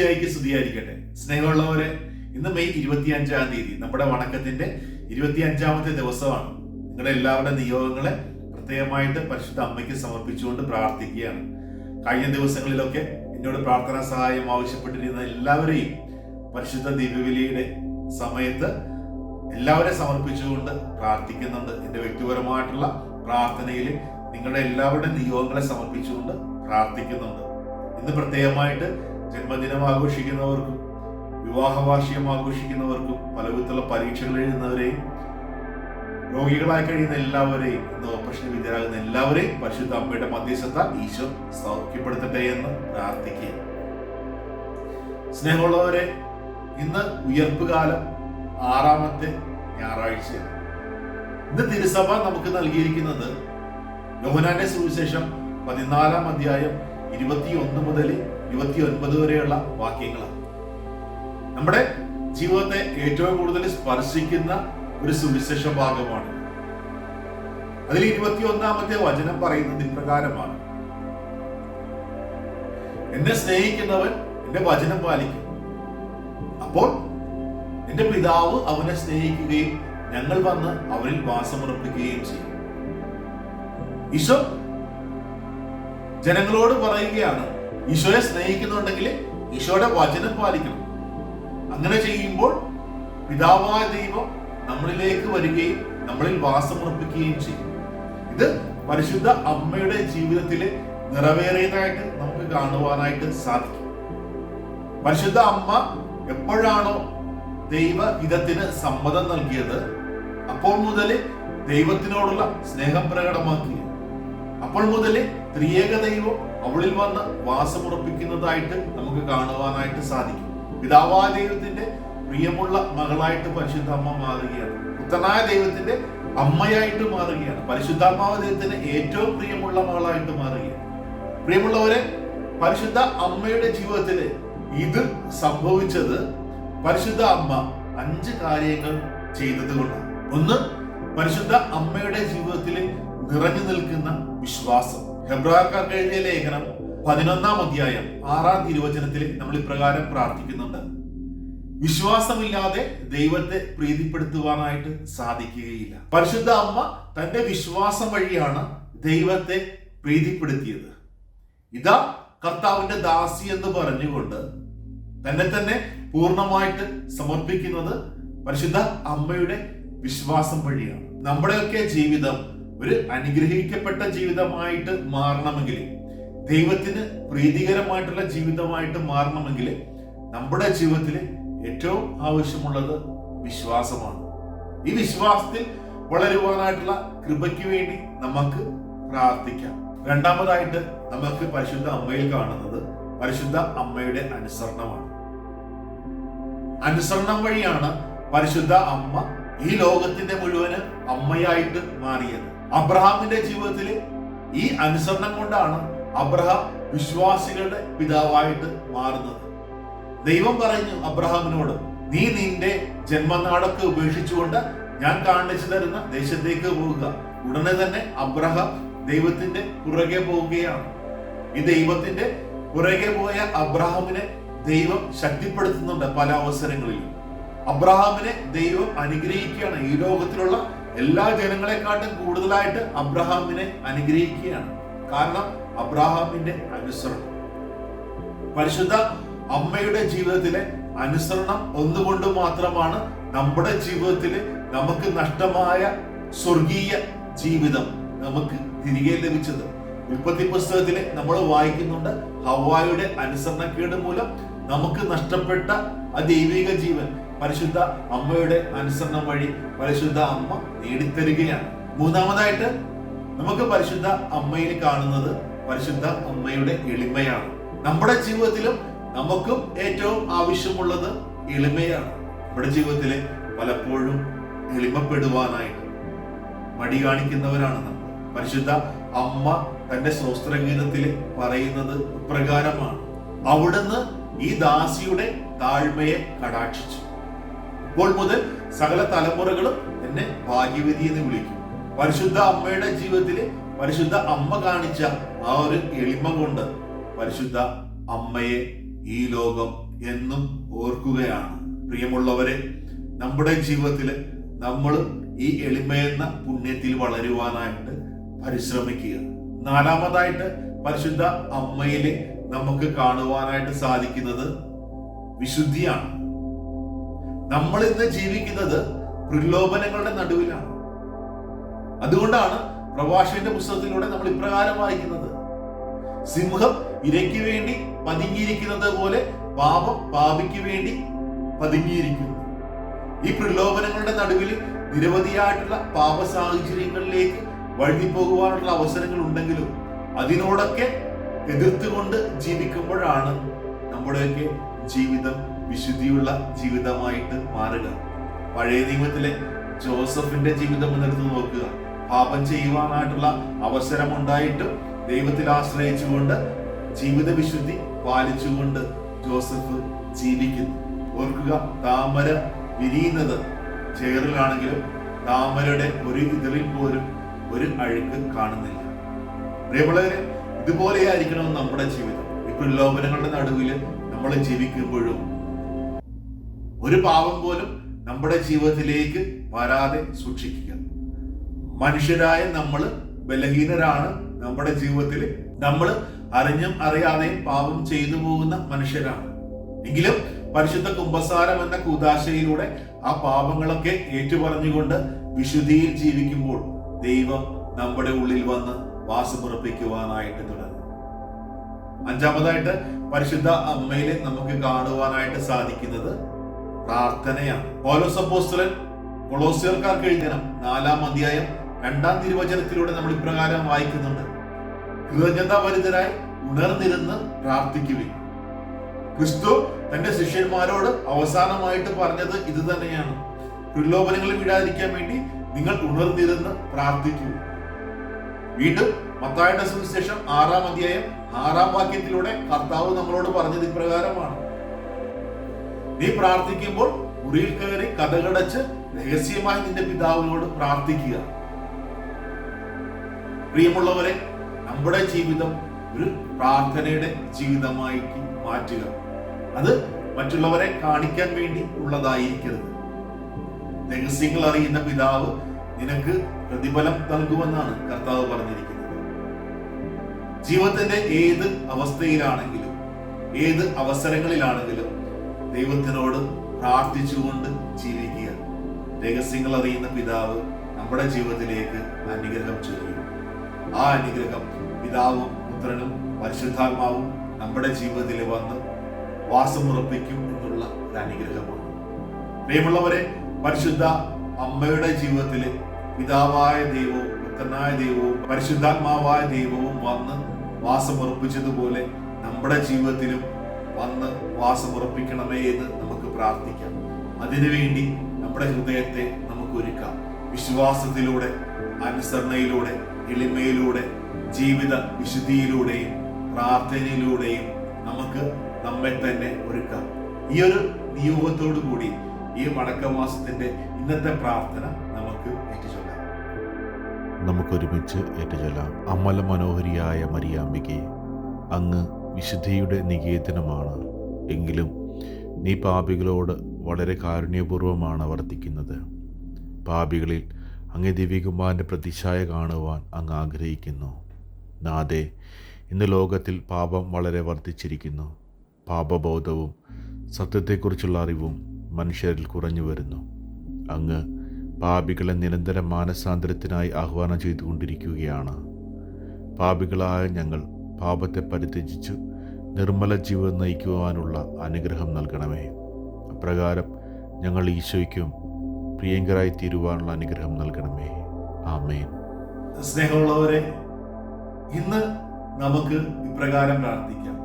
ഈശോമിശിയായിക്ക് സ്തുതിയായിരിക്കട്ടെ. സ്നേഹമുള്ളവരെ ഇന്ന് മെയ് ഇരുപത്തി അഞ്ചാം തീയതി നമ്മുടെ വണക്കത്തിന്റെ ഇരുപത്തി അഞ്ചാമത്തെ ദിവസമാണ്. നിങ്ങളുടെ എല്ലാവരുടെ നിയോഗങ്ങളെ പ്രത്യേകമായിട്ട് പരിശുദ്ധ അമ്മയ്ക്ക് സമർപ്പിച്ചുകൊണ്ട് പ്രാർത്ഥിക്കുകയാണ്. കഴിഞ്ഞ ദിവസങ്ങളിലൊക്കെ എന്നോട് പ്രാർത്ഥനാ സഹായം ആവശ്യപ്പെട്ടിരുന്ന എല്ലാവരെയും പരിശുദ്ധ ദിവ്യവലിയുടെ സമയത്ത് എല്ലാവരെയും സമർപ്പിച്ചുകൊണ്ട് പ്രാർത്ഥിക്കുന്നുണ്ട്. എന്റെ വ്യക്തിപരമായിട്ടുള്ള പ്രാർത്ഥനയിൽ നിങ്ങളുടെ എല്ലാവരുടെ നിയോഗങ്ങളെ സമർപ്പിച്ചുകൊണ്ട് പ്രാർത്ഥിക്കുന്നുണ്ട്. ഇന്ന് പ്രത്യേകമായിട്ട് ജന്മദിനം ആഘോഷിക്കുന്നവർക്കും വിവാഹവാർഷികം ആഘോഷിക്കുന്നവർക്കും പല വിധത്തിലുള്ള പരീക്ഷകൾ എഴുതുന്നവരെയും രോഗികളായി കഴിയുന്ന എല്ലാവരെയും ഇന്ന് ഓപ്പറേഷൻ വിധേയരാകുന്ന എല്ലാവരെയും പരിശുദ്ധ അമ്മയുടെ മധ്യസ്ഥത ഈശോ സൗഖ്യപ്പെടുത്തട്ടെ എന്ന് പ്രാർത്ഥിക്കുക സ്നേഹമുള്ളവരെ ഇന്ന് ഉയർപ്പുകാലം ആറാമത്തെ ഞായറാഴ്ച. ഇന്ന് തിരുസഭ നമുക്ക് നൽകിയിരിക്കുന്നത് യോഹനാന്റെ സുവിശേഷം പതിനാലാം അധ്യായം ഇരുപത്തി ഒന്ന് മുതൽ ഇരുപത്തി ഒൻപത് വരെയുള്ള വാക്യങ്ങളാണ്. നമ്മുടെ ജീവിതത്തെ ഏറ്റവും കൂടുതൽ സ്പർശിക്കുന്ന ഒരു സുവിശേഷ ഭാഗമാണ്. അതിൽ ഇരുപത്തി ഒന്നാമത്തെ വചനം പറയുന്നത് ഇപ്രകാരമാണ്. എന്നെ സ്നേഹിക്കുന്നവൻ എന്റെ വചനം പാലിക്കും. അപ്പോൾ എന്റെ പിതാവ് അവനെ സ്നേഹിക്കുകയും ഞങ്ങൾ വന്ന് അവരിൽ വാസമുറപ്പിക്കുകയും ചെയ്യും. ഈശോ ജനങ്ങളോട് പറയുകയാണ് ഈശോയെ സ്നേഹിക്കുന്നുണ്ടെങ്കിൽ ഈശോയുടെ വചനം പാലിക്കണം. അങ്ങനെ ചെയ്യുമ്പോൾ പിതാവായ ദൈവം നമ്മളിലേക്ക് വരികയും നമ്മളിൽ വാസമുറപ്പിക്കുകയും ചെയ്യും. ഇത് പരിശുദ്ധ അമ്മയുടെ ജീവിതത്തിൽ നിറവേറിയതായിട്ട് നമുക്ക് കാണുവാനായിട്ട് സാധിക്കും. പരിശുദ്ധ അമ്മ എപ്പോഴാണോ ദൈവ ഹിതത്തിന് സമ്മതം നൽകിയത് അപ്പോൾ മുതൽ ദൈവത്തിനോടുള്ള സ്നേഹം പ്രകടമാക്കി അപ്പോൾ മുതലേ ത്രിയേക ദൈവം അവളിൽ വന്ന് വാസമുറപ്പിക്കുന്നതായിട്ട് നമുക്ക് കാണുവാനായിട്ട് സാധിക്കും. പിതാവായ ദൈവത്തിന്റെ പ്രിയമുള്ള മകളായിട്ട് പരിശുദ്ധ അമ്മ മാറുകയാണ്. പുത്രനായ ദൈവത്തിന്റെ അമ്മയായിട്ട് മാറുകയാണ്. പരിശുദ്ധാത്മാവ് ദൈവത്തിന് ഏറ്റവും പ്രിയമുള്ള മകളായിട്ട് മാറുകയാണ്. പ്രിയമുള്ളവരെ പരിശുദ്ധ അമ്മയുടെ ജീവിതത്തിൽ ഇത് സംഭവിച്ചത് പരിശുദ്ധ അമ്മ അഞ്ച് കാര്യങ്ങൾ ചെയ്തത് കൊണ്ടാണ്. ഒന്ന് പരിശുദ്ധ അമ്മയുടെ ജീവിതത്തിൽ നിറഞ്ഞു നിൽക്കുന്ന വിശ്വാസം. ഹെബ്രാർക്കാർക്ക് എഴുതിയ ലേഖനം പതിനൊന്നാം അധ്യായം ആറാം തിരുവചനത്തിൽ നമ്മൾ ഇപ്രകാരം പ്രാർത്ഥിക്കുന്നുണ്ട്. വിശ്വാസമില്ലാതെ ദൈവത്തെ പ്രീതിപ്പെടുത്തുവാനായിട്ട് സാധിക്കുകയില്ല. പരിശുദ്ധ അമ്മ തന്റെ വിശ്വാസം വഴിയാണ് ദൈവത്തെ പ്രീതിപ്പെടുത്തിയത്. ഇതാ കർത്താവിന്റെ ദാസി എന്ന് പറഞ്ഞുകൊണ്ട് തന്നെ തന്നെ പൂർണമായിട്ട് സമർപ്പിക്കുന്നത് പരിശുദ്ധ അമ്മയുടെ വിശ്വാസം വഴിയാണ്. നമ്മുടെയൊക്കെ ജീവിതം ഒരു അനുഗ്രഹിക്കപ്പെട്ട ജീവിതമായിട്ട് മാറണമെങ്കിൽ ദൈവത്തിന് പ്രീതികരമായിട്ടുള്ള ജീവിതമായിട്ട് മാറണമെങ്കിൽ നമ്മുടെ ജീവിതത്തിൽ ഏറ്റവും ആവശ്യമുള്ളത് വിശ്വാസമാണ്. ഈ വിശ്വാസത്തിൽ വളരുവാനായിട്ടുള്ള കൃപയ്ക്ക് വേണ്ടി നമുക്ക് പ്രാർത്ഥിക്കാം. രണ്ടാമതായിട്ട് നമുക്ക് പരിശുദ്ധ അമ്മയിൽ കാണുന്നത് പരിശുദ്ധ അമ്മയുടെ അനുസരണമാണ്. അനുസരണം വഴിയാണ് പരിശുദ്ധ അമ്മ ഈ ലോകത്തിന്റെ മുഴുവൻ അമ്മയായിട്ട് മാറിയത്. അബ്രഹാമിന്റെ ജീവിതത്തിൽ ഈ അനുസരണം കൊണ്ടാണ് അബ്രഹാം വിശ്വാസികളുടെ പിതാവായിട്ട് മാറുന്നത്. ദൈവം പറഞ്ഞു അബ്രഹാമിനോട് നീ നിന്റെ ജന്മനാടൊക്കെ ഉപേക്ഷിച്ചുകൊണ്ട് ഞാൻ കാണിച്ചു തരുന്ന ദേശത്തേക്ക് പോവുക. ഉടനെ തന്നെ അബ്രഹാം ദൈവത്തിന്റെ പുറകെ പോവുകയാണ്. ഈ ദൈവത്തിന്റെ പുറകെ പോയ അബ്രഹാമിനെ ദൈവം ശക്തിപ്പെടുത്തുന്നുണ്ട് പല അവസരങ്ങളിലും. അബ്രഹാമിനെ ദൈവം അനുഗ്രഹിക്കുകയാണ് ഈ ലോകത്തിലുള്ള എല്ലാ ജനങ്ങളെക്കാട്ടും കൂടുതലായിട്ട് അബ്രഹാമിനെ അനുഗ്രഹിക്കുകയാണ്. കാരണം അബ്രഹാമിന്റെ അനുസരണം. പരിശുദ്ധ അമ്മയുടെ ജീവിതത്തിലെ അനുസരണം ഒന്നുകൊണ്ട് മാത്രമാണ് നമ്മുടെ ജീവിതത്തിൽ നമുക്ക് നഷ്ടമായ സ്വർഗീയ ജീവിതം നമുക്ക് തിരികെ ലഭിച്ചത്. ഉൽപ്പത്തി പുസ്തകത്തിൽ നമ്മൾ വായിക്കുന്നുണ്ട് ഹവായുടെ അനുസരണക്കേട് മൂലം നമുക്ക് നഷ്ടപ്പെട്ട ആ ദൈവിക ജീവൻ. പരിശുദ്ധ അമ്മയുടെ അനുസരണം വഴി പരിശുദ്ധ അമ്മ നേടിത്തരികയാണ്. മൂന്നാമതായിട്ട് നമുക്ക് പരിശുദ്ധ അമ്മയിൽ കാണുന്നത് പരിശുദ്ധ അമ്മയുടെ എളിമയാണ്. നമ്മുടെ ജീവിതത്തിലും നമുക്കും ഏറ്റവും ആവശ്യമുള്ളത് എളിമയാണ്. നമ്മുടെ ജീവിതത്തിലെ പലപ്പോഴും എളിമപ്പെടുവാനായിട്ട് മടി കാണിക്കുന്നവരാണ് നമ്മൾ. പരിശുദ്ധ അമ്മ തന്റെ സ്വസ്ത്രഗീതത്തിൽ പറയുന്നത് പ്രകാരമാണ് അവിടുന്ന് ഈ ദാസിയുടെ താഴ്മയെ കടാക്ഷിച്ചു. ഇപ്പോൾ മുതൽ സകല തലമുറകളും എന്നെ ഭാഗ്യവതി എന്ന് വിളിക്കും. പരിശുദ്ധ അമ്മയുടെ ജീവിതത്തിൽ പരിശുദ്ധ അമ്മ കാണിച്ച ആ ഒരു എളിമ കൊണ്ട് പരിശുദ്ധ അമ്മയെ ഈ ലോകം എന്നും ഓർക്കുകയാണ്. പ്രിയമുള്ളവരെ നമ്മുടെ ജീവിതത്തിൽ നമ്മൾ ഈ എളിമയെന്ന പുണ്യത്തിൽ വളരുവാനായിട്ട് പരിശ്രമിക്കുക. നാലാമതായിട്ട് പരിശുദ്ധ അമ്മയിൽ നമുക്ക് കാണുവാനായിട്ട് സാധിക്കുന്നത് വിശുദ്ധിയാണ്. നമ്മൾ ഇന്ന് ജീവിക്കുന്നത് പ്രലോഭനങ്ങളുടെ നടുവിലാണ്. അതുകൊണ്ടാണ് പ്രഭാഷകന്റെ പുസ്തകത്തിലൂടെ നമ്മൾ ഇപ്രകാരം വായിക്കുന്നത്. സിംഹം ഇരയ്ക്ക് വേണ്ടി പതുങ്ങിയിരിക്കുന്നത് പോലെ പാപം പാപിക്ക് വേണ്ടി പതുങ്ങിയിരിക്കുന്നു. ഈ പ്രലോഭനങ്ങളുടെ നടുവിൽ നിരവധിയായിട്ടുള്ള പാപ സാഹചര്യങ്ങളിലേക്ക് വഴുതി പോകുവാനുള്ള അവസരങ്ങൾ ഉണ്ടെങ്കിലും അതിനോടൊക്കെ എതിർത്തുകൊണ്ട് ജീവിക്കുമ്പോഴാണ് നമ്മുടെയൊക്കെ ജീവിതം വിശുദ്ധിയുള്ള ജീവിതമായിട്ട് മാറുക. പഴയ നിയമത്തിലെ ജോസഫിന്റെ ജീവിതം എന്നെടുത്ത് നോക്കുക. പാപം ചെയ്യുവാനായിട്ടുള്ള അവസരമുണ്ടായിട്ടും ദൈവത്തിൽ ആശ്രയിച്ചുകൊണ്ട് ജീവിത വിശുദ്ധി പാലിച്ചുകൊണ്ട് ജോസഫ് ജീവിക്കുന്നു. ഓർക്കുക താമര വിരിയുന്നത് ചേറിലാണെങ്കിലും താമരയുടെ ഒരു ഇതിലിൽ പോലും ഒരു അഴുക്ക് കാണുന്നില്ല. പ്രിയമുള്ളവരെ ഇതുപോലെയായിരിക്കണം നമ്മുടെ ജീവിതം. പ്രലോഭനങ്ങളുടെ നടുവിൽ നമ്മൾ ജീവിക്കുമ്പോഴും ഒരു പാപം പോലും നമ്മുടെ ജീവിതത്തിലേക്ക് വരാതെ സൂക്ഷിക്കുക. മനുഷ്യരായ നമ്മൾ ബലഹീനരാണ്. നമ്മുടെ ജീവിതത്തിൽ നമ്മൾ അറിഞ്ഞും അറിയാതെയും പാപം ചെയ്തു പോകുന്ന മനുഷ്യരാണ്. എങ്കിലും പരിശുദ്ധ കുംഭസാരം എന്ന കൂതാശയിലൂടെ ആ പാപങ്ങളൊക്കെ ഏറ്റുപറഞ്ഞുകൊണ്ട് വിശുദ്ധിയിൽ ജീവിക്കുമ്പോൾ ദൈവം നമ്മുടെ ഉള്ളിൽ വന്ന് വാസമുറപ്പിക്കുവാനായിട്ട് തുടങ്ങും. അഞ്ചാമതായിട്ട് പരിശുദ്ധ അമ്മയിലെ നമുക്ക് കാണുവാനായിട്ട് സാധിക്കുന്നത് പ്രാർത്ഥനയാണ്. പൗലോസ് അപ്പോസ്തലൻ കൊളോസിയർക്കാർക്ക് എഴുതണം നാലാം അധ്യായം രണ്ടാം തിരുവചനത്തിലൂടെ നമ്മൾ ഇപ്രകാരം വായിക്കുന്നുണ്ട്. കൃതജ്ഞതാഭരിതരായി ഉണർന്നിരുന്ന് പ്രാർത്ഥിക്കുവിൻ. ക്രിസ്തു തന്റെ ശിഷ്യന്മാരോട് അവസാനമായിട്ട് പറഞ്ഞത് ഇത് തന്നെയാണ്. പ്രലോഭനങ്ങളിൽ വീഴാതിരിക്കാൻ വേണ്ടി നിങ്ങൾ ഉണർന്നിരുന്ന് പ്രാർത്ഥിക്കൂ. വീണ്ടും മത്തായുടെ സുവിശേഷം ആറാം അധ്യായം ആറാം വാക്യത്തിലൂടെ കർത്താവ് നമ്മളോട് പറഞ്ഞത് ഇപ്രകാരമാണ്. നീ പ്രാർത്ഥിക്കുമ്പോൾ മുറിയിൽ കയറി കഥകടച്ച് രഹസ്യമായി നിന്റെ പിതാവിനോട് പ്രാർത്ഥിക്കുക. പ്രിയമുള്ളവരെ നമ്മുടെ ജീവിതം ഒരു പ്രാർത്ഥനയുടെ ജീവിതമായി മാറ്റുക. അത് മറ്റുള്ളവരെ കാണിക്കാൻ വേണ്ടി ഉള്ളതായിരിക്കരുത്. രഹസ്യങ്ങൾ അറിയുന്ന പിതാവ് നിനക്ക് പ്രതിഫലം നൽകുമെന്നാണ് കർത്താവ് പറഞ്ഞിരിക്കുന്നത്. ജീവിതത്തിന്റെ ഏത് അവസ്ഥയിലാണെങ്കിലും ഏത് അവസരങ്ങളിലാണെങ്കിലും ദൈവത്തിനോട് പ്രാർത്ഥിച്ചുകൊണ്ട് ജീവിക്കുക. രഹസ്യങ്ങൾ അറിയുന്ന പിതാവ് നമ്മുടെ ജീവിതത്തിലേക്ക് അനുഗ്രഹം ചെയ്യും ആ അനുഗ്രഹം പിതാവും പുത്രനും പരിശുദ്ധാത്മാവും നമ്മുടെ ജീവിതത്തിൽ വന്ന് വാസമുറപ്പിക്കും എന്നുള്ള ഒരു അനുഗ്രഹമാണ്. പ്രിയമുള്ളവരെ പരിശുദ്ധ അമ്മയുടെ ജീവിതത്തിൽ പിതാവായ ദൈവവും പുത്രനായ ദൈവവും പരിശുദ്ധാത്മാവായ ദൈവവും വന്ന് വാസമുറപ്പിച്ചതുപോലെ നമ്മുടെ ജീവിതത്തിലും വന്ന് വാസമുറപ്പിക്കണമേ എന്ന് നമുക്ക് പ്രാർത്ഥിക്കാം. അതിനുവേണ്ടി നമ്മുടെ ഹൃദയത്തെ നമുക്ക് ഒരുക്കാം. വിശ്വാസത്തിലൂടെ അനുസരണയിലൂടെ എളിമയിലൂടെ ജീവിത വിശുദ്ധിയിലൂടെയും പ്രാർത്ഥനയിലൂടെയും നമുക്ക് നമ്മെ തന്നെ ഒരുക്കാം. ഈ ഒരു നിയോഗത്തോടു കൂടി ഈ മടക്കമാസത്തിന്റെ ഇന്നത്തെ പ്രാർത്ഥന നമുക്ക് ഏറ്റുചൊല്ലാം. നമുക്കൊരുമിച്ച് ഏറ്റുചൊല്ലാം. അമല മനോഹരിയായ മരിയാമ്പികെ അങ്ങ് വിശുദ്ധിയുടെ നികേതനമാണ്. എങ്കിലും നീ പാപികളോട് വളരെ കാരുണ്യപൂർവമാണ് വർത്തിക്കുന്നത്. പാപികളിൽ അങ്ങേ ദിവ്യകുമാരന്റെ പ്രതിച്ഛായ കാണുവാൻ അങ്ങ് ആഗ്രഹിക്കുന്നു. നാദേ ഇന്ന് ലോകത്തിൽ പാപം വളരെ വർദ്ധിച്ചിരിക്കുന്നു. പാപബോധവും സത്യത്തെക്കുറിച്ചുള്ള അറിവും മനുഷ്യരിൽ കുറഞ്ഞു വരുന്നു. അങ്ങ് പാപികളെ നിരന്തരം മാനസാന്തരത്തിനായി ആഹ്വാനം ചെയ്തുകൊണ്ടിരിക്കുകയാണ്. പാപികളായ ഞങ്ങൾ പാപത്തെ പരിത്യജിച്ച് നിർമ്മല ജീവിതം നയിക്കുവാനുള്ള അനുഗ്രഹം നൽകണമേ. അപ്രകാരം ഞങ്ങൾ ഈശോയ്ക്കും പ്രിയങ്കരായി തീരുവാനുള്ള അനുഗ്രഹം നൽകണമേ. ആമേൻ. സ്നേഹമുള്ളവരെ ഇന്ന് നമുക്ക് ഇപ്രകാരം പ്രാർത്ഥിക്കാം.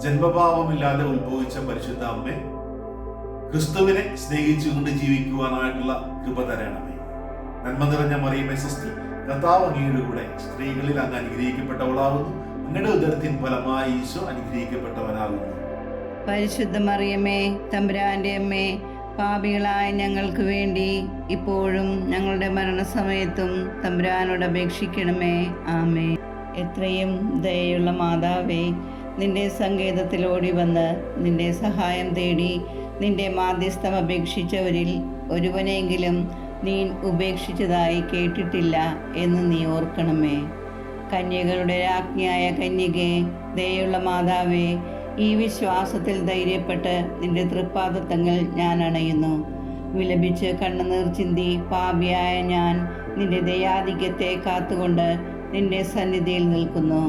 ജന്മഭാവമില്ലാതെ ഉത്ഭവിച്ച പരിശുദ്ധ അമ്മേ ക്രിസ്തുവിനെ സ്നേഹിച്ചുകൊണ്ട് ജീവിക്കുവാനായിട്ടുള്ള കൃപ തരണമേ. നന്മ നിറഞ്ഞ മറിയമേ സൃഷ്ടി കർത്താവ് അങ്ങയുടെ കൂടെ സ്ത്രീകളിൽ അങ്ങ് അനുഗ്രഹിക്കപ്പെട്ടവളാകുന്നു. അങ്ങയുടെ ഉദരത്തിൻ ഫലമായി ഈശോ അനുഗ്രഹിക്കപ്പെട്ടവനാകുന്നു. പരിശുദ്ധ മറിയമേ തമ്പുരാന്റെ അമ്മേ പാപികളായ ഞങ്ങൾക്ക് വേണ്ടി ഇപ്പോഴും ഞങ്ങളുടെ മരണസമയത്തും തമ്പുരാനോട് അപേക്ഷിക്കണമേ. ആമേ എത്രയും ദയുള്ള മാതാവേ നിന്റെ സങ്കേതത്തിൽ ഓടി വന്ന് നിന്റെ സഹായം തേടി നിന്റെ മാധ്യസ്ഥം അപേക്ഷിച്ചവരിൽ ഒരുവനെങ്കിലും നീ ഉപേക്ഷിച്ചതായി കേട്ടിട്ടില്ല എന്ന് നീ ഓർക്കണമേ. കന്യകളുടെ രാജ്ഞിയായ കന്യകെ ദയുള്ള മാതാവേ ഈ വിശ്വാസത്തിൽ ധൈര്യപ്പെട്ട് നിന്റെ തൃപ്പാദത്തങ്ങൾ ഞാൻ അണയുന്നു. വിലപിച്ച് കണ്ണുനീർ ചിന്തി പാപിയായ ഞാൻ നിന്റെ ദയാധിക്യത്തെ കാത്തുകൊണ്ട് നിന്റെ സന്നിധിയിൽ നിൽക്കുന്നു.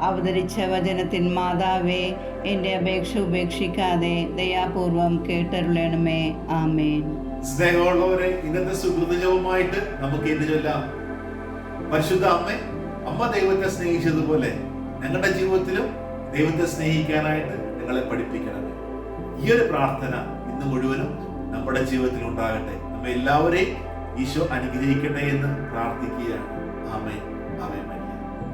അവതരിച്ച വചനത്തിൻ മാതാവേ എന്റെ അപേക്ഷ ഉപേക്ഷിക്കാതെ ദയാപൂർവം കേട്ടരുളണമേ. ആമേൻ. സ്നേഹമുള്ളവരെ ഇന്നത്തെ സുഹൃതജവുമായിട്ട് നമുക്ക് എന്ത് ചൊല്ലാം? പരിശുദ്ധ അമ്മ അമ്മ ദൈവത്തെ സ്നേഹിച്ചതുപോലെ ഞങ്ങളുടെ ജീവിതത്തിലും ദൈവത്തെ സ്നേഹിക്കാനായിട്ട് ഞങ്ങളെ പഠിപ്പിക്കണം. ഈ ഒരു പ്രാർത്ഥന ഇന്ന് മുഴുവനും നമ്മുടെ ജീവിതത്തിൽ ഉണ്ടാകട്ടെ. നമ്മെ എല്ലാവരെയും ഈശോ അനുഗ്രഹിക്കട്ടെ എന്ന് പ്രാർത്ഥിക്കുകയാണ്.